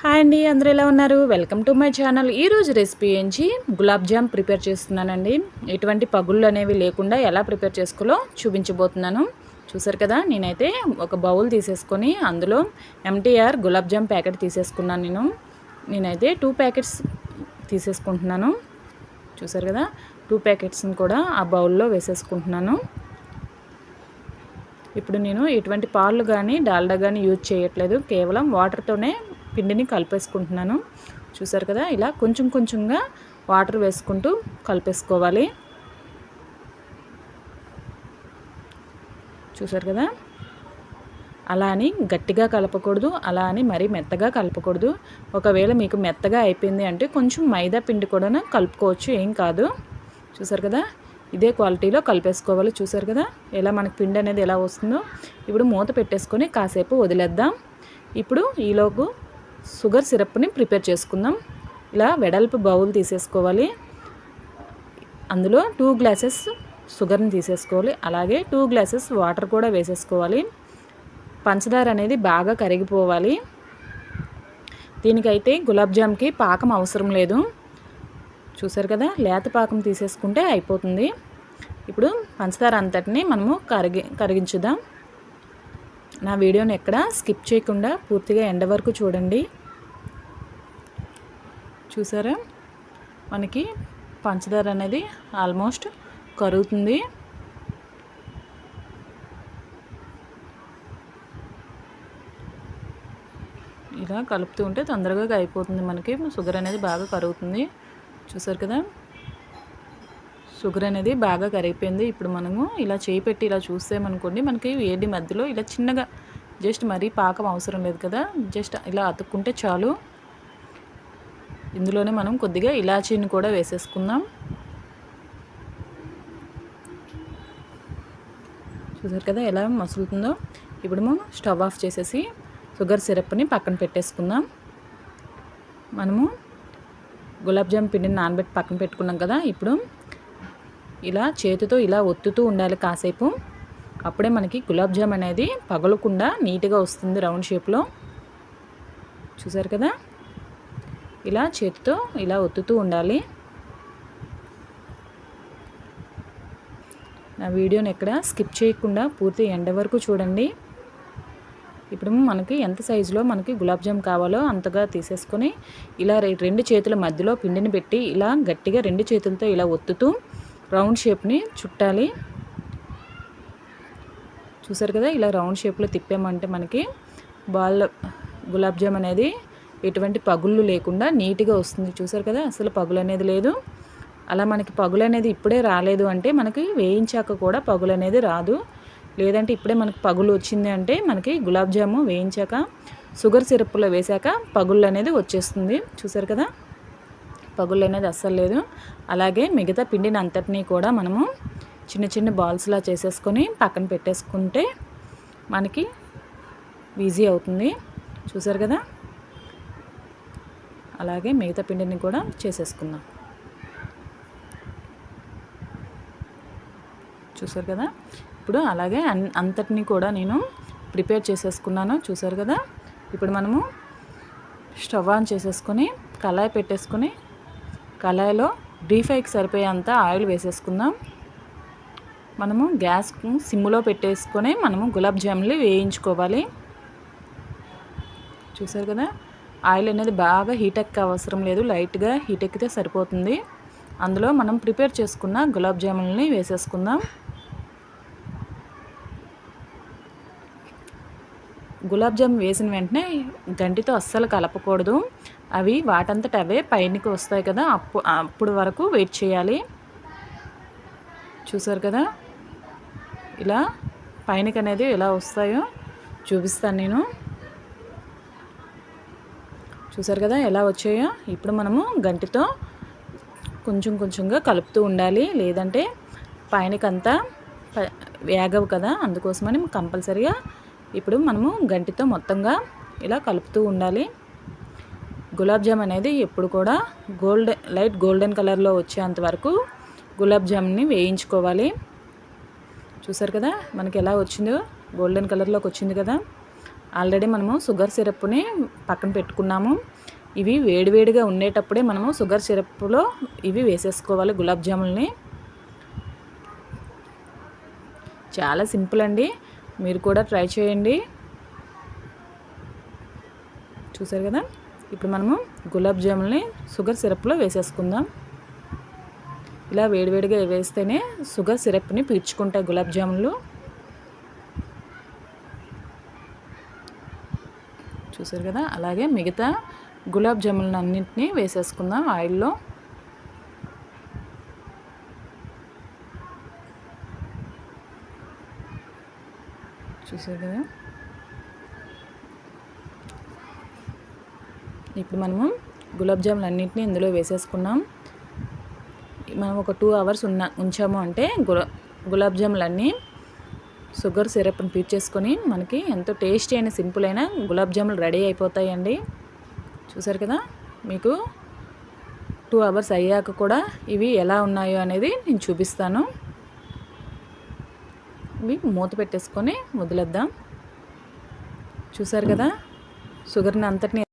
Hi అండి అందరూ ఎలా ఉన్నారు? Welcome to my channel. ఈరోజు రెసిపీ ఏంచి గులాబ్ జామ్ ప్రిపేర్ చేస్తున్నానండి. ఎటువంటి పగుళ్ళు అనేవి లేకుండా ఎలా ప్రిపేర్ చేసుకోలో చూపించబోతున్నాను. చూసారు కదా నేనైతే ఒక బౌల్ తీసేసుకొని అందులో ఎంటీఆర్ గులాబ్ జామ్ ప్యాకెట్ తీసేసుకున్నాను నేను. నేనైతే టూ ప్యాకెట్స్ తీసేసుకుంటున్నాను. చూసారు కదా టూ ప్యాకెట్స్ని కూడా ఆ బౌల్లో వేసేసుకుంటున్నాను. ఇప్పుడు నేను ఎటువంటి పాలు కానీ డాల్డా కానీ యూజ్ చేయట్లేదు. కేవలం వాటర్తోనే పిండిని కలిపేసుకుంటున్నాను. చూసారు కదా ఇలా కొంచెం కొంచెంగా వాటర్ వేసుకుంటూ కలిపేసుకోవాలి. చూసారు కదా అలా అని గట్టిగా కలపకూడదు అలా అని మరీ మెత్తగా కలపకూడదు. ఒకవేళ మీకు మెత్తగా అయిపోయింది అంటే కొంచెం మైదా పిండి కూడా కలుపుకోవచ్చు ఏం కాదు. చూసారు కదా ఇదే క్వాలిటీలో కలిపేసుకోవాలి. చూసారు కదా ఎలా మనకి పిండి అనేది ఎలా వస్తుందో. ఇప్పుడు మూత పెట్టేసుకొని కాసేపు వదిలేద్దాం. ఇప్పుడు ఈలోపు షుగర్ సిరప్ని ప్రిపేర్ చేసుకుందాం. ఇలా వెడల్పు బౌల్ తీసేసుకోవాలి. అందులో టూ గ్లాసెస్ షుగర్ని తీసేసుకోవాలి. అలాగే టూ గ్లాసెస్ వాటర్ కూడా వేసేసుకోవాలి. పంచదార అనేది బాగా కరిగిపోవాలి. దీనికైతే గులాబ్ జామ్కి పాకం అవసరం లేదు. చూసారు కదా? లేత పాకం తీసేసుకుంటే అయిపోతుంది. ఇప్పుడు పంచదార అంతటిని మనము కరిగి కరిగించుదాం. నా వీడియోని ఎక్కడ స్కిప్ చేయకుండా పూర్తిగా ఎండ వరకు చూడండి. చూసారా? మనకి పంచదార అనేది ఆల్మోస్ట్ కరుగుతుంది. ఇలా కలుపుతూ ఉంటే తొందరగా అయిపోతుంది మనకి. షుగర్ అనేది బాగా కరుగుతుంది. చూసారు కదా? షుగర్ అనేది బాగా కరిగిపోయింది. ఇప్పుడు మనము ఇలా చేయి పెట్టి ఇలా చూసామనుకోండి మనకి వేడి మధ్యలో ఇలా చిన్నగా జస్ట్ మరీ పాకం అవసరం లేదు కదా? జస్ట్ ఇలా అతుక్కుంటే చాలు. ఇందులోనే మనం కొద్దిగా ఇలాచీని కూడా వేసేసుకుందాం. చూసారు కదా ఎలా మసులుతుందో? ఇప్పుడు మనం స్టవ్ ఆఫ్ చేసేసి షుగర్ సిరప్ని పక్కన పెట్టేసుకుందాం. మనము గులాబ్జామ్ పిండిని నానబెట్టి పక్కన పెట్టుకున్నాం కదా ఇప్పుడు ఇలా చేతితో ఇలా ఒత్తుతూ ఉండాలి కాసేపు. అప్పుడే మనకి గులాబ్జామ్ అనేది పగలకుండా నీట్గా వస్తుంది రౌండ్ షేప్లో. చూసారు కదా? ఇలా చేతితో ఇలా ఒత్తుతూ ఉండాలి. నా వీడియోని ఎక్కడ స్కిప్ చేయకుండా పూర్తి ఎండ వరకు చూడండి. ఇప్పుడు మనకి ఎంత సైజులో మనకి గులాబ్ జామ్ కావాలో అంతగా తీసేసుకొని ఇలా రెండు చేతుల మధ్యలో పిండిని పెట్టి ఇలా గట్టిగా రెండు చేతులతో ఇలా ఒత్తుతూ రౌండ్ షేప్ని చుట్టాలి. చూసారు కదా ఇలా రౌండ్ షేప్లో తిప్పామంటే మనకి బాల్ గులాబ్ జామ్ అనేది ఎటువంటి పగుళ్ళు లేకుండా నీట్గా వస్తుంది. చూసారు కదా అసలు పగులు అనేది లేదు. అలా మనకి పగులు అనేది ఇప్పుడే రాలేదు అంటే మనకి వేయించాక కూడా పగులు అనేది రాదు. లేదంటే ఇప్పుడే మనకి పగులు వచ్చింది అంటే మనకి గులాబ్ జాము వేయించాక షుగర్ సిరప్లో వేశాక పగుళ్ళు అనేది వచ్చేస్తుంది. చూసారు కదా పగుళ్ళు అనేది అస్సలు లేదు. అలాగే మిగతా పిండిని అంతటినీ కూడా మనము చిన్న చిన్న బాల్స్లా చేసేసుకొని పక్కన పెట్టేసుకుంటే మనకి ఈజీ అవుతుంది. చూసారు కదా అలాగే మిగతా పిండిని కూడా చేసేసుకుందాం. చూసారు కదా? ఇప్పుడు అలాగే అన్ అంతటిని కూడా నేను ప్రిపేర్ చేసేసుకున్నాను. చూసారు కదా? ఇప్పుడు మనము స్టవ్ ఆన్ చేసేసుకొని కళాయి పెట్టేసుకొని కళాయిలో డీప్ ఫ్రైకి సరిపోయేంత ఆయిల్ వేసేసుకుందాం. మనము గ్యాస్ సిమ్లో పెట్టేసుకొని మనము గులాబ్ జాములు వేయించుకోవాలి. చూసారు కదా? ఆయిల్ అనేది బాగా హీట్ ఎక్క అవసరం లేదు. లైట్గా హీట్ ఎక్కితే సరిపోతుంది. అందులో మనం ప్రిపేర్ చేసుకున్న గులాబ్ జాములని వేసేసుకుందాం. గులాబ్ జామ్ వేసిన వెంటనే గంటితో అస్సలు కలపకూడదు. అవి వాటంతట అవే పైనకి వస్తాయి కదా అప్పు అప్పుడు వరకు వెయిట్ చేయాలి. చూసారు కదా? ఇలా పైనకి అనేది ఎలా వస్తాయో చూపిస్తాను నేను. చూసారు కదా ఎలా వచ్చాయో? ఇప్పుడు మనము గంటితో కొంచెం కొంచెంగా కలుపుతూ ఉండాలి. లేదంటే పైనకంతా వేగవు కదా. అందుకోసమని కంపల్సరిగా ఇప్పుడు మనము గంటితో మొత్తంగా ఇలా కలుపుతూ ఉండాలి. గులాబ్ జామ్ అనేది ఎప్పుడు కూడా గోల్డ్ లైట్ గోల్డెన్ కలర్లో వచ్చేంత వరకు గులాబ్ జామ్ని వేయించుకోవాలి. చూసారు కదా మనకి ఎలా వచ్చిందో? గోల్డెన్ కలర్లోకి వచ్చింది కదా. ఆల్రెడీ మనము షుగర్ సిరప్ని పక్కన పెట్టుకున్నాము. ఇవి వేడివేడిగా ఉండేటప్పుడే మనము షుగర్ సిరప్లో ఇవి వేసేసుకోవాలి గులాబ్ జాములని. చాలా సింపుల్ అండి. మీరు కూడా ట్రై చేయండి. చూసారు కదా? ఇప్పుడు మనము గులాబ్ జాములని షుగర్ సిరప్లో వేసేసుకుందాం. ఇలా వేడివేడిగా వేస్తేనే షుగర్ సిరప్ని పీల్చుకుంటాయి గులాబ్ జాములు. చూసారు కదా? అలాగే మిగతా గులాబ్ జాములను అన్నింటినీ వేసేసుకుందాం ఆయిల్లో. చూసారు కదా? ఇప్పుడు మనము గులాబ్ జాములు అన్నింటినీ ఇందులో వేసేసుకున్నాం. మనం ఒక టూ అవర్స్ ఉన్న ఉంచాము అంటే గులా గులాబ్ జాములు అన్నీ షుగర్ సిరప్ని పీల్చేసుకొని మనకి ఎంతో టేస్టీ అయిన సింపుల్ అయిన గులాబ్ జాములు రెడీ అయిపోతాయండి. చూసారు కదా? మీకు టూ అవర్స్ అయ్యాక కూడా ఇవి ఎలా ఉన్నాయో అనేది నేను చూపిస్తాను. ఇవి మూత పెట్టేసుకొని వదిలేద్దాం. చూసారు కదా? షుగర్ని అంతటిని